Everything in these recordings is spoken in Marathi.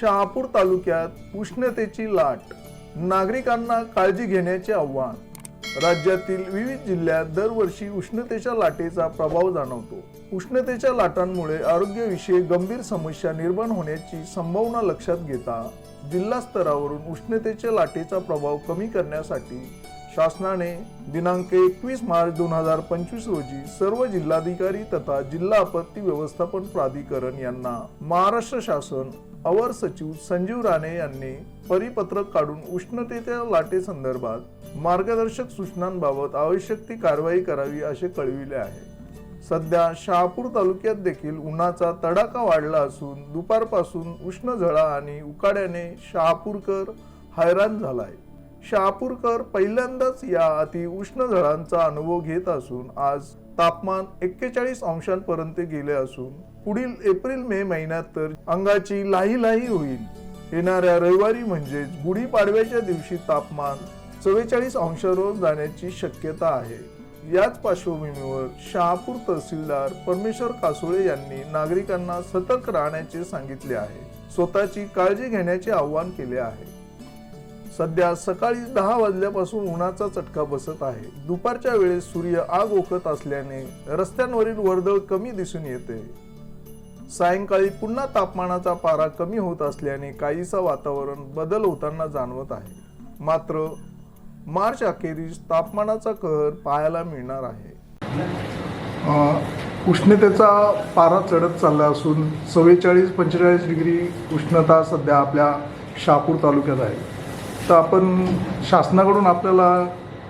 शहापूर तालुक्यात उष्णतेची लाट. नागरिकांना काळजी घेण्याचे आव्हान. राज्यातील विविध जिल्ह्यात दरवर्षी उष्णतेच्या लाटेचा प्रभाव जाणवतो. उष्णतेच्या लाटांमुळे आरोग्यविषयक गंभीर समस्या निर्माण होण्याची संभावना लक्षात घेता जिल्हा स्तरावरून उष्णतेच्या लाटेचा प्रभाव कमी करण्यासाठी शासनाने दिनांक एकवीस मार्च दोन हजार पंचवीस रोजी सर्व जिल्हाधिकारी तथा जिल्हा आपत्ती व्यवस्थापन प्राधिकरण यांना महाराष्ट्र शासन अवर सचिव संजीव राणे यांनी परिपत्रक काढून उष्णतेच्या लाटेसंदर्भात मार्गदर्शक सूचनांबाबत आवश्यक ती कारवाई करावी असे कळविले आहे. सध्या शहापूर तालुक्यात देखील उन्हाचा तडाखा वाढला असून दुपारपासून उष्ण झळा आणि उकाड्याने शहापूरकर हैराण झाला आहे शहापूरकर पहिल्यांदाच या अति उष्ण झळांचा अनुभव घेत असून आज तापमान एक्केचाळीस अंशांपर्यंत गेले असून पुढील एप्रिल मे महिन्यात तर अंगाची लाही लाही होईल. येणाऱ्या रविवारी म्हणजेच गुढीपाडव्याच्या दिवशी तापमान चव्वेचाळीस अंशावर जाण्याची शक्यता आहे. याच पार्श्वभूमीवर शहापूर तहसीलदार परमेश्वर कासोळे यांनी नागरिकांना सतर्क राहण्याचे सांगितले आहे. स्वतःची काळजी घेण्याचे आवाहन केले आहे. सध्या सकाळी दहा वाजल्यापासून उन्हाचा चटका बसत आहे. दुपारच्या वेळेस सूर्य आग ओकत असल्याने रस्त्यांवरील वर्दळ कमी दिसून येते. सायंकाळी पुन्हा तापमानाचा पारा कमी होत असल्याने काहीसा वातावरण बदल होताना जाणवत आहे. मात्र मार्च अखेरीस तापमानाचा कहर पाहायला मिळणार आहे. उष्णतेचा पारा चढत चालला असून चव्वेचाळीस पंचेचाळीस डिग्री उष्णता सध्या आपल्या शहापूर तालुक्यात आहे. तर आपण शासनाकडून आपल्याला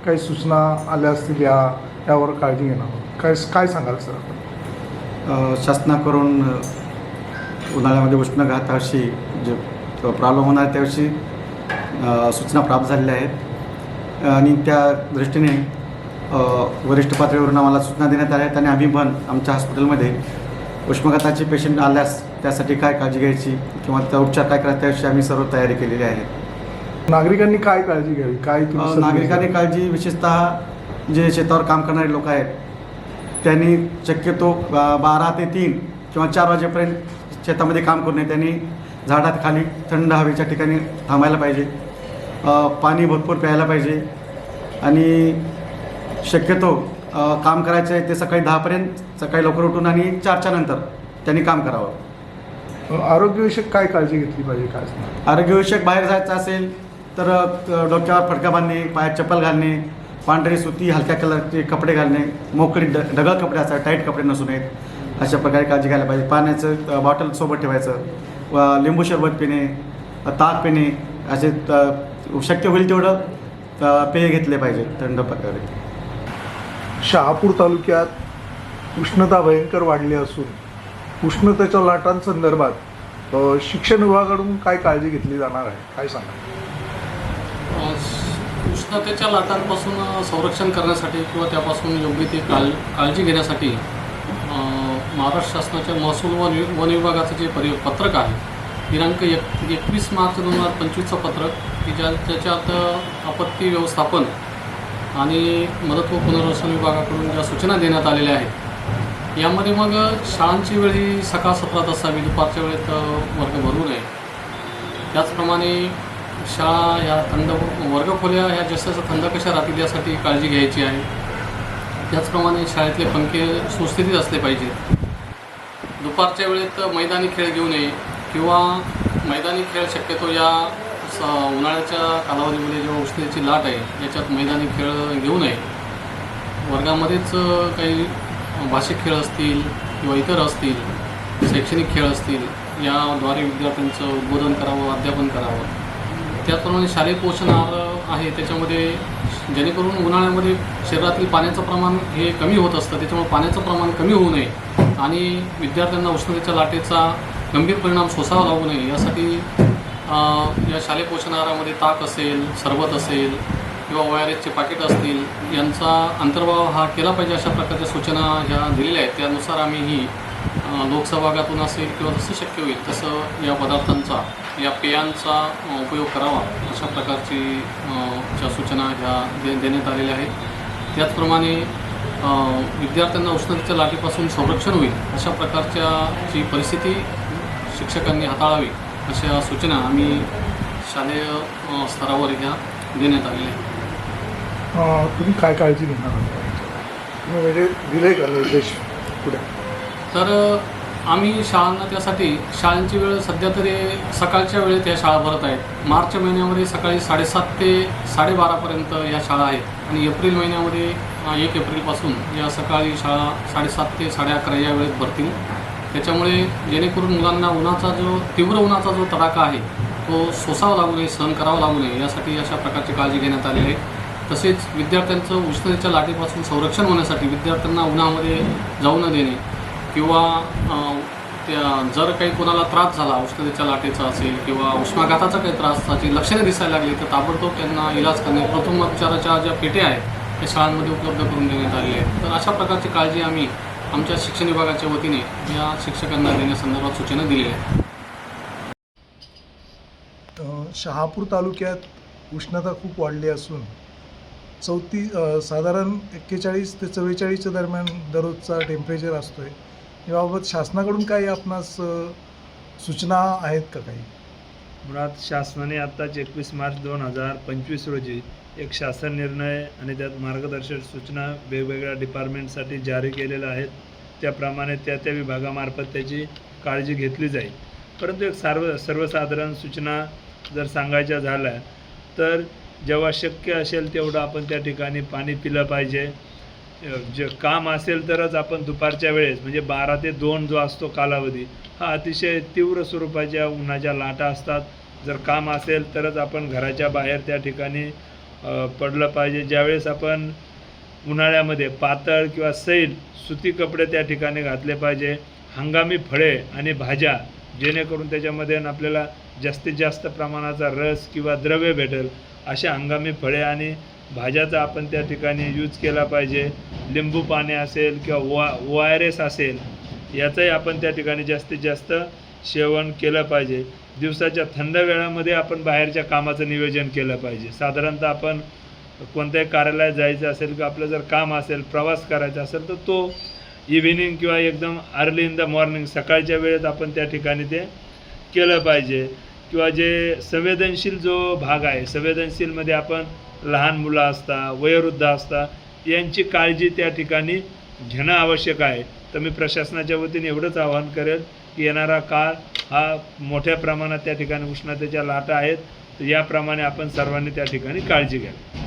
काही सूचना आल्या असतील या यावर काळजी घेणार काय काय सांगाल सर? आपण शासनाकडून उन्हाळ्यामध्ये उष्णघात अशी जे प्रॉब्लेम होणार त्याविषयी सूचना प्राप्त झालेल्या आहेत. आणि त्या दृष्टीने वरिष्ठ पातळीवरून आम्हाला सूचना देण्यात आल्या आहेत आणि आम्ही पण आमच्या हॉस्पिटलमध्ये उष्मघाताचे पेशंट आल्यास त्यासाठी काय काळजी घ्यायची किंवा त्या उपचार काय करायचे त्याविषयी आम्ही सर्व तयारी केलेली आहे. नागरिकांनी काय काळजी घ्यावी? काय तुम्ही नागरिकांनी? काळजी विशेषतः जे शेतावर काम करणारे लोक आहेत त्यांनी शक्यतो बारा ते तीन किंवा चार वाजेपर्यंत शेतामध्ये काम करू नये. त्यांनी झाडात खाली थंड हवेच्या ठिकाणी थांबायला पाहिजे. पाणी भरपूर प्यायला पाहिजे. आणि शक्यतो काम करायचं आहे ते सकाळी दहापर्यंत सकाळी लवकर उठून आणि चारच्या नंतर त्यांनी काम करावं. आरोग्यविषयक काय काळजी घेतली पाहिजे काय? आरोग्यविषयक बाहेर जायचं असेल तर डोक्यावर फडका बांधणे पायात चप्पल घालणे पांढरी सुती हलक्या कलरचे कपडे घालणे मोकळी ड ढगळ कपडे असतात टाईट कपडे नसू नयेत अशा प्रकारे काळजी घ्यायला पाहिजे. पाण्याचं बॉटल सोबत ठेवायचं. व लिंबू सरबत पिणे ताक पिणे असे शक्य होईल तेवढं पेय घेतले पाहिजे थंड प्रकारे. शहापूर तालुक्यात उष्णता भयंकर वाढली असून उष्णतेच्या लाटांसंदर्भात शिक्षण विभागाकडून काय काळजी घेतली जाणार आहे? काय सांगा उष्णतेच्या लाटांपासून संरक्षण करण्यासाठी किंवा त्यापासून योग्य ती काळ काळजी घेण्यासाठी महाराष्ट्र शासनाच्या महसूल वन वन विभागाचं जे परि पत्रक आहे दिनांक एक एकवीस मार्च दोन हजार पंचवीसचं पत्रक की ज्या त्याच्यात आपत्ती व्यवस्थापन आणि मदत व पुनर्वसन विभागाकडून ज्या सूचना देण्यात आलेल्या आहेत यामध्ये मग शाळांची वेळ ही सकाळ सत्रात असावी दुपारच्या वेळेत वर्ग भरू नये. त्याचप्रमाणे शाळा या थंड वर्गखोल्या ह्या जास्त थंड कशा राहतील यासाठी काळजी घ्यायची आहे. त्याचप्रमाणे शाळेतले पंखे सुस्थितीत असले पाहिजेत. दुपारच्या वेळेत मैदानी खेळ घेऊ नये किंवा मैदानी खेळ शक्यतो या स उन्हाळ्याच्या कालावधीमध्ये जेव्हा उष्णतेची लाट आहे याच्यात मैदानी खेळ घेऊ नये. वर्गामध्येच काही भाषिक खेळ असतील किंवा इतर असतील शैक्षणिक खेळ असतील याद्वारे विद्यार्थ्यांचं उद्बोधन करावं अध्यापन करावं. त्याचप्रमाणे शालेय पोषण आहार आहे त्याच्यामध्ये जेणेकरून उन्हाळ्यामध्ये शरीरातील पाण्याचं प्रमाण हे कमी होत असतं त्याच्यामुळे पाण्याचं प्रमाण कमी होऊ नये आणि विद्यार्थ्यांना उष्णतेच्या लाटेचा गंभीर परिणाम सोसावा लागू नये. यासाठी या शालेय पोषण आहारामध्ये ताक असेल सरबत असेल किंवा ओ आर एसचे पाकिट असतील यांचा अंतर्भाव हा केला पाहिजे अशा प्रकारच्या सूचना ह्या दिलेल्या आहेत. त्यानुसार आम्हीही ही लोकसहभागातून असेल किंवा जसं शक्य होईल तसं या पदार्थांचा या पेयांचा उपयोग करावा अशा प्रकारची च्या सूचना ह्या दे देण्यात आलेल्या आहेत. त्याचप्रमाणे विद्यार्थ्यांना उष्णतेच्या लाटेपासून संरक्षण होईल अशा प्रकारच्या जी परिस्थिती शिक्षकांनी हाताळावी अशा सूचना आम्ही शालेय स्तरावर ह्या देण्यात आलेल्या आहेत. अं, तुम्ही काय काळजी घेणार म्हणजे दिले का निर्देश पुढे. तर आम्ही शाळांना त्यासाठी शाळांची वेळ सध्या तरी सकाळच्या वेळेत या शाळा भरत आहेत. मार्च महिन्यामध्ये सकाळी साडेसात ते साडेबारापर्यंत या शाळा आहेत. आणि एप्रिल महिन्यामध्ये एक एप्रिलपासून या सकाळी शाळा साडेसात ते साडे अकरा या वेळेत भरतील. त्याच्यामुळे जेणेकरून मुलांना उन्हाचा जो तीव्र उन्हाचा जो तडाखा आहे तो सोसावा लागू नये सहन करावा लागू नये यासाठी अशा प्रकारची काळजी घेण्यात आलेली आहे. तसेच विद्यार्थ्यांचं उष्णतेच्या लाटेपासून संरक्षण होण्यासाठी विद्यार्थ्यांना उन्हामध्ये जाऊ न देणे किंवा त्या जर काही कोणाला त्रास झाला उष्णतेच्या लाटेचा असेल किंवा उष्माघाताचा काही त्रास त्याची लक्षणे दिसायला लागली तर ताबडतोब त्यांना इलाज करणे. प्रथमोपचाराच्या ज्या पेट्या आहेत त्या शाळांमध्ये उपलब्ध करून देण्यात आलेल्या आहेत. तर अशा प्रकारची काळजी आम्ही आमच्या शिक्षण विभागाच्या वतीने या शिक्षकांना देण्यासंदर्भात सूचना दिलेल्या आहेत. शहापूर तालुक्यात उष्णता खूप वाढली असून चौती साधारण एक्केचाळीस ते चव्वेचाळीसच्या दरम्यान दररोजचा टेम्परेचर असतो आहे याबाबत शासनाकडून काही आपणास सूचना आहेत का काही? मुळात शासनाने आत्ताच एकवीस मार्च दोन हजार पंचवीस रोजी एक शासन निर्णय आणि त्यात मार्गदर्शक सूचना वेगवेगळ्या डिपार्टमेंटसाठी जारी केलेल्या आहेत. त्याप्रमाणे त्या त्या विभागामार्फत त्याची काळजी घेतली जाईल. परंतु एक सर्व सर्वसाधारण सूचना जर सांगायच्या झाल्या तर जेव्हा शक्य असेल तेवढं आपण त्या ठिकाणी पाणी पिलं पाहिजे. जे काम असेल तरच आपण दुपारच्या वेळेस म्हणजे बारा ते दोन जो असतो कालावधी हा अतिशय तीव्र स्वरूपाच्या उन्हाच्या लाटा असतात. जर काम असेल तरच आपण घराच्या बाहेर त्या ठिकाणी पडलं पाहिजे. ज्यावेळेस आपण उन्हाळ्यामध्ये पातळ किंवा सैल सुती कपडे त्या ठिकाणी घातले पाहिजे हंगामी फळे आणि भाज्या जेणेकरून त्याच्यामध्ये आपल्याला जास्तीत जास्त प्रमाणाचा रस किंवा द्रव्य भेटेल अशा हंगामी फळे आणि भाज्याचा आपण त्या ठिकाणी यूज केला पाहिजे. लिंबू पाणी असेल किंवा वा ओ आर एस असेल याचंही आपण त्या ठिकाणी जास्तीत जास्त सेवन केलं पाहिजे. दिवसाच्या थंड वेळामध्ये आपण बाहेरच्या कामाचं नियोजन केलं पाहिजे. साधारणतः आपण कोणत्याही कार्यालयात जायचं असेल किंवा आपलं जर काम असेल प्रवास करायचा असेल तर तो इव्हिनिंग किंवा एकदम अर्ली इन द मॉर्निंग सकाळच्या वेळेत आपण त्या ठिकाणी ते केलं पाहिजे. किंवा जे संवेदनशील जो भाग आहे संवेदनशीलमध्ये आपण लहान मुलं असता वयोवृद्ध असता यांची काळजी त्या ठिकाणी घेणं आवश्यक आहे. तर मी प्रशासनाच्या वतीने एवढंच आवाहन करेल की येणारा काळ हा मोठ्या प्रमाणात त्या ठिकाणी उष्णतेच्या लाटा आहेत. तर याप्रमाणे आपण सर्वांनी त्या ठिकाणी काळजी घ्यावी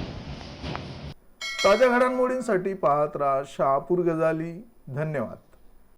ताज्या घडामोडींसाठी पाहत राहा शहापूर गजाली. धन्यवाद.